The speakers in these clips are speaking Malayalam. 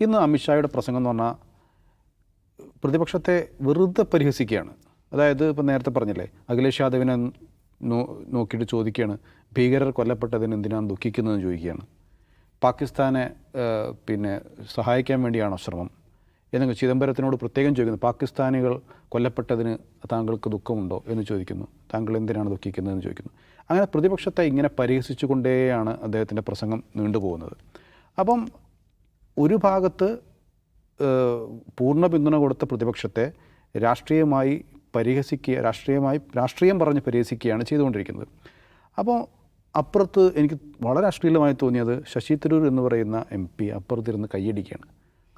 ഇന്ന് അമിത്ഷായുടെ പ്രസംഗം എന്ന് പറഞ്ഞാൽ പ്രതിപക്ഷത്തെ വെറുതെ പരിഹസിക്കുകയാണ്. അതായത് ഇപ്പം നേരത്തെ പറഞ്ഞില്ലേ അഖിലേഷ് യാദവിനെ നോ നോക്കിയിട്ട് ചോദിക്കുകയാണ് ഭീകരർ കൊല്ലപ്പെട്ടതിന് എന്തിനാണ് ദുഃഖിക്കുന്നതെന്ന് ചോദിക്കുകയാണ്. പാകിസ്ഥാനെ പിന്നെ സഹായിക്കാൻ വേണ്ടിയാണോ ശ്രമം? എന്നൊക്കെ ചിദംബരത്തിനോട് പ്രത്യേകം ചോദിക്കുന്നു പാകിസ്ഥാനികൾ കൊല്ലപ്പെട്ടതിന് താങ്കൾക്ക് ദുഃഖമുണ്ടോ എന്ന് ചോദിക്കുന്നു. താങ്കൾ എന്തിനാണ് ദുഃഖിക്കുന്നതെന്ന് ചോദിക്കുന്നു. അങ്ങനെ പ്രതിപക്ഷത്തെ ഇങ്ങനെ പരിഹസിച്ചുകൊണ്ടേയാണ് അദ്ദേഹത്തിന്റെ പ്രസംഗം നീണ്ടുപോകുന്നത്. അപ്പം ഒരു ഭാഗത്ത് പൂർണ പിന്തുണ കൊടുത്ത പ്രതിപക്ഷത്തെ രാഷ്ട്രീയമായി പരിഹസിക്കുക രാഷ്ട്രീയമായി രാഷ്ട്രീയം പറഞ്ഞ് പരിഹസിക്കുകയാണ് ചെയ്തുകൊണ്ടിരിക്കുന്നത്. അപ്പോൾ അപ്പുറത്ത് എനിക്ക് വളരെ അശ്ലീലമായി തോന്നിയത് ശശി തരൂർ എന്ന് പറയുന്ന എം പി അപ്പുറത്തിരുന്ന് കൈയടിക്കുകയാണ്.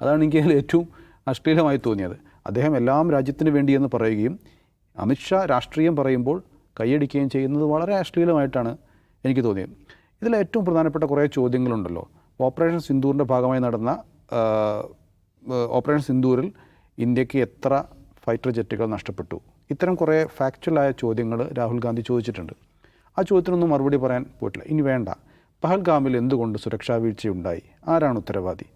അതാണ് എനിക്ക് അതിൽ ഏറ്റവും അശ്ലീലമായി തോന്നിയത്. അദ്ദേഹം എല്ലാം രാജ്യത്തിന് വേണ്ടിയെന്ന് പറയുകയും അമിത്ഷാ രാഷ്ട്രീയം പറയുമ്പോൾ കൈയടിക്കുകയും ചെയ്യുന്നത് വളരെ അശ്ലീലമായിട്ടാണ് എനിക്ക് തോന്നിയത്. ഇതിൽ ഏറ്റവും പ്രധാനപ്പെട്ട കുറേ ചോദ്യങ്ങളുണ്ടല്ലോ. ഓപ്പറേഷൻ സിന്ദൂറിന്റെ ഭാഗമായി നടന്ന ഓപ്പറേഷൻ സിന്ദൂരിൽ ഇന്ത്യയ്ക്ക് എത്ര ഫൈറ്റർ ജെറ്റുകൾ നഷ്ടപ്പെട്ടു? ഇത്തരം കുറേ ഫാക്ച്വലായ ചോദ്യങ്ങൾ രാഹുൽ ഗാന്ധി ചോദിച്ചിട്ടുണ്ട്. ആ ചോദ്യത്തിനൊന്നും മറുപടി പറയാൻ പോയിട്ടില്ല. ഇനി വേണ്ട. പഹൽഗാമിൽ എന്തുകൊണ്ട് സുരക്ഷാ വീഴ്ചയുണ്ടായി? ആരാണ് ഉത്തരവാദി?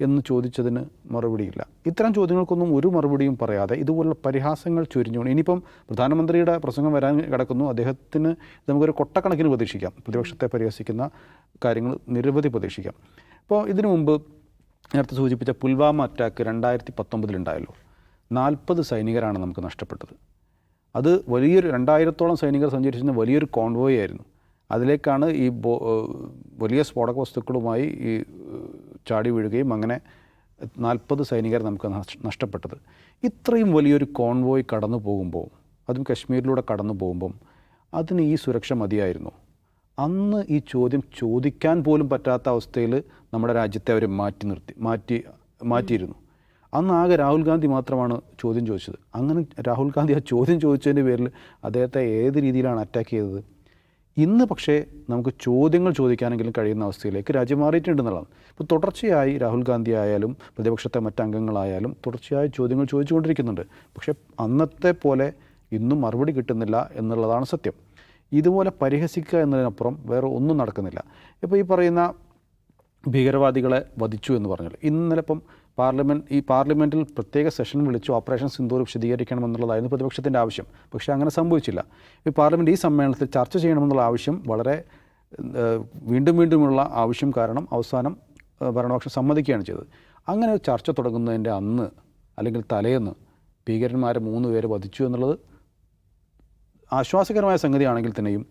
എന്ന് ചോദിച്ചതിന് മറുപടിയില്ല. ഇത്തരം ചോദ്യങ്ങൾക്കൊന്നും ഒരു മറുപടിയും പറയാതെ ഇതുപോലുള്ള പരിഹാസങ്ങൾ ചൊരിഞ്ഞു ഇനിയിപ്പം പ്രധാനമന്ത്രിയുടെ പ്രസംഗം വരാൻ കിടക്കുന്നു. അദ്ദേഹത്തിന് നമുക്കൊരു കൊട്ടക്കണക്കിന് പ്രതീക്ഷിക്കാം പ്രതിപക്ഷത്തെ പരിഹസിക്കുന്ന കാര്യങ്ങൾ നിരവധി പ്രതീക്ഷിക്കാം അപ്പോൾ ഇതിനു മുമ്പ് നേരത്തെ സൂചിപ്പിച്ച പുൽവാമ അറ്റാക്ക് രണ്ടായിരത്തി പത്തൊമ്പതിലുണ്ടായല്ലോ നാൽപ്പത് സൈനികരാണ് നമുക്ക് നഷ്ടപ്പെട്ടത്. അത് വലിയൊരു രണ്ടായിരത്തോളം സൈനികർ സഞ്ചരിച്ചിരുന്ന വലിയൊരു കോൺവോയ് ആയിരുന്നു അതിലേക്കാണ് ഈ വലിയ സ്ഫോടക വസ്തുക്കളുമായി ഈ ചാടി വീഴുകയും അങ്ങനെ നാൽപ്പത് സൈനികർ നമുക്ക് നഷ്- നഷ്ടപ്പെട്ടത്. ഇത്രയും വലിയൊരു കോൺവോയ് കടന്നു പോകുമ്പോൾ അതും കശ്മീരിലൂടെ കടന്നു പോകുമ്പം അതിന് ഈ സുരക്ഷ മതിയായിരുന്നു. അന്ന് ഈ ചോദ്യം ചോദിക്കാൻ പോലും പറ്റാത്ത അവസ്ഥയിൽ നമ്മുടെ രാജ്യത്തെ അവർ മാറ്റി നിർത്തി മാറ്റി മാറ്റിയിരുന്നു. അന്ന് ആകെ രാഹുൽ ഗാന്ധി മാത്രമാണ് ചോദ്യം ചോദിച്ചത്. അങ്ങനെ രാഹുൽ ഗാന്ധി ആ ചോദ്യം ചോദിച്ചതിന്റെ പേരിൽ അദ്ദേഹത്തെ ഏത് രീതിയിലാണ് അറ്റാക്ക് ചെയ്തത്? ഇന്ന് പക്ഷേ നമുക്ക് ചോദ്യങ്ങൾ ചോദിക്കാനെങ്കിലും കഴിയുന്ന അവസ്ഥയിലേക്ക് രാജ്യം മാറിയിട്ടുണ്ടെന്നുള്ളതാണ് ഇപ്പോൾ തുടർച്ചയായി രാഹുൽ ഗാന്ധി ആയാലും പ്രതിപക്ഷത്തെ മറ്റംഗങ്ങളായാലും തുടർച്ചയായി ചോദ്യങ്ങൾ ചോദിച്ചുകൊണ്ടിരിക്കുന്നുണ്ട്. പക്ഷേ അന്നത്തെ പോലെ ഇന്നും മറുപടി കിട്ടുന്നില്ല എന്നുള്ളതാണ് സത്യം. ഇതുപോലെ പരിഹസിക്കുക എന്നതിനപ്പുറം വേറെ ഒന്നും നടക്കുന്നില്ല. ഇപ്പോൾ ഈ പറയുന്ന ഭീകരവാദികളെ വധിച്ചു എന്ന് പറഞ്ഞാൽ ഇന്നലെ ഇപ്പം പാർലമെന്റ് ഈ പാർലമെന്റിൽ പ്രത്യേക സെഷൻ വിളിച്ചു ഓപ്പറേഷൻ സിന്ദൂർ വിശദീകരിക്കണമെന്നുള്ളതായിരുന്നു പ്രതിപക്ഷത്തിന്റെ ആവശ്യം. പക്ഷേ അങ്ങനെ സംഭവിച്ചില്ല. ഈ പാർലമെന്റ് ഈ സമ്മേളനത്തിൽ ചർച്ച ചെയ്യണമെന്നുള്ള ആവശ്യം വളരെ വീണ്ടും വീണ്ടുമുള്ള ആവശ്യം കാരണം അവസാനം ഭരണപക്ഷം സമ്മതിക്കുകയാണ് ചെയ്തത്. അങ്ങനെ ഒരു ചർച്ച തുടങ്ങുന്നതിന്റെ അന്ന് അല്ലെങ്കിൽ തലേന്ന് ഭീകരന്മാരെ മൂന്ന് പേര് വധിച്ചു എന്നുള്ളത് ആശ്വാസകരമായ സംഗതിയാണെങ്കിൽ തന്നെയും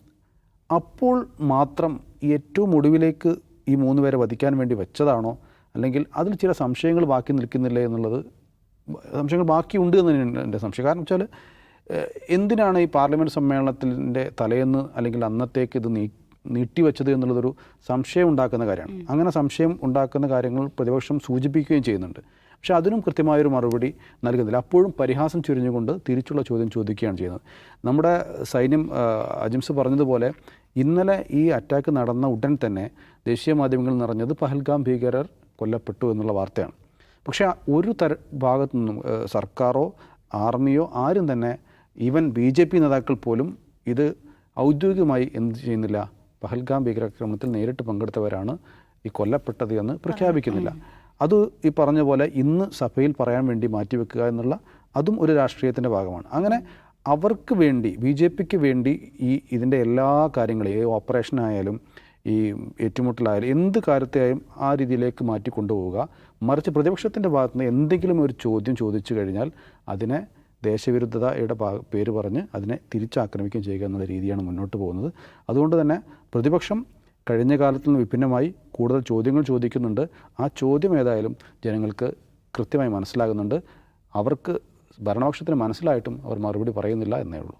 അപ്പോൾ മാത്രം ഏറ്റവും ഒടുവിലേക്ക് ഈ മൂന്ന് പേരെ വധിക്കാൻ വേണ്ടി വെച്ചതാണോ അല്ലെങ്കിൽ അതിൽ ചില സംശയങ്ങൾ ബാക്കി നിൽക്കുന്നില്ല എന്നുള്ളത് സംശയങ്ങൾ ബാക്കിയുണ്ട് എന്ന് തന്നെയാണ് എന്റെ സംശയം. കാരണം വെച്ചാൽ എന്തിനാണ് ഈ പാർലമെന്റ് സമ്മേളനത്തിന്റെ തലേന്ന് അല്ലെങ്കിൽ അന്നത്തേക്ക് ഇത് നീ നീട്ടിവെച്ചത് എന്നുള്ളതൊരു സംശയം ഉണ്ടാക്കുന്ന കാര്യമാണ്. അങ്ങനെ സംശയം ഉണ്ടാക്കുന്ന കാര്യങ്ങൾ പ്രതിപക്ഷം സൂചിപ്പിക്കുകയും ചെയ്യുന്നുണ്ട്. പക്ഷേ അതിനും കൃത്യമായൊരു മറുപടി നൽകുന്നില്ല. അപ്പോഴും പരിഹാസം ചുരിഞ്ഞുകൊണ്ട് തിരിച്ചുള്ള ചോദ്യം ചോദിക്കുകയാണ് ചെയ്യുന്നത്. നമ്മുടെ സൈന്യം അജിംസ് പറഞ്ഞതുപോലെ ഇന്നലെ ഈ അറ്റാക്ക് നടന്ന ഉടൻ തന്നെ ദേശീയ മാധ്യമങ്ങൾ നിറഞ്ഞത് പഹൽഗാം ഭീകരർ കൊല്ലപ്പെട്ടു എന്നുള്ള വാർത്തയാണ്. പക്ഷേ ആ ഒരു തര ഭാഗത്തു നിന്നും സർക്കാരോ ആർമിയോ ആരും തന്നെ ഈവൻ ബി ജെ പി നേതാക്കൾ പോലും ഇത് ഔദ്യോഗികമായി എന്ത് ചെയ്യുന്നില്ല പഹൽഗാം ഭീകരാക്രമണത്തിൽ നേരിട്ട് പങ്കെടുത്തവരാണ് ഈ കൊല്ലപ്പെട്ടത് എന്ന് പ്രഖ്യാപിക്കുന്നില്ല. അത്. ഈ പറഞ്ഞ പോലെ ഇന്ന് സഭയിൽ പറയാൻ വേണ്ടി മാറ്റിവെക്കുക എന്നുള്ള അതും ഒരു രാഷ്ട്രീയത്തിന്റെ ഭാഗമാണ്. അങ്ങനെ അവർക്ക് വേണ്ടി ബി ജെ പിക്ക് വേണ്ടി ഈ ഇതിന്റെ എല്ലാ കാര്യങ്ങളെയും ഓപ്പറേഷൻ ഓപ്പറേഷനായാലും ഈ ഏറ്റുമുട്ടലായാലും എന്ത് കാര്യത്തെയും ആ രീതിയിലേക്ക് മാറ്റി കൊണ്ടുപോവുക. മറിച്ച് പ്രതിപക്ഷത്തിന്റെ ഭാഗത്ത് നിന്ന് എന്തെങ്കിലും ഒരു ചോദ്യം ചോദിച്ചു കഴിഞ്ഞാൽ അതിനെ ദേശവിരുദ്ധതയുടെ പേര് പറഞ്ഞ് അതിനെ തിരിച്ചാക്രമിക്കുകയും ചെയ്യുക എന്നുള്ള രീതിയാണ് മുന്നോട്ട് പോകുന്നത്. അതുകൊണ്ട് തന്നെ പ്രതിപക്ഷം കഴിഞ്ഞ കാലത്തിൽ നിന്ന് വിഭിന്നമായി കൂടുതൽ ചോദ്യങ്ങൾ ചോദിക്കുന്നുണ്ട്. ആ ചോദ്യം ഏതായാലും ജനങ്ങൾക്ക് കൃത്യമായി മനസ്സിലാകുന്നുണ്ട്. അവർക്ക് ഭരണപക്ഷത്തിന് മനസ്സിലായിട്ടും അവർ മറുപടി പറയുന്നില്ല എന്നേ ഉള്ളൂ.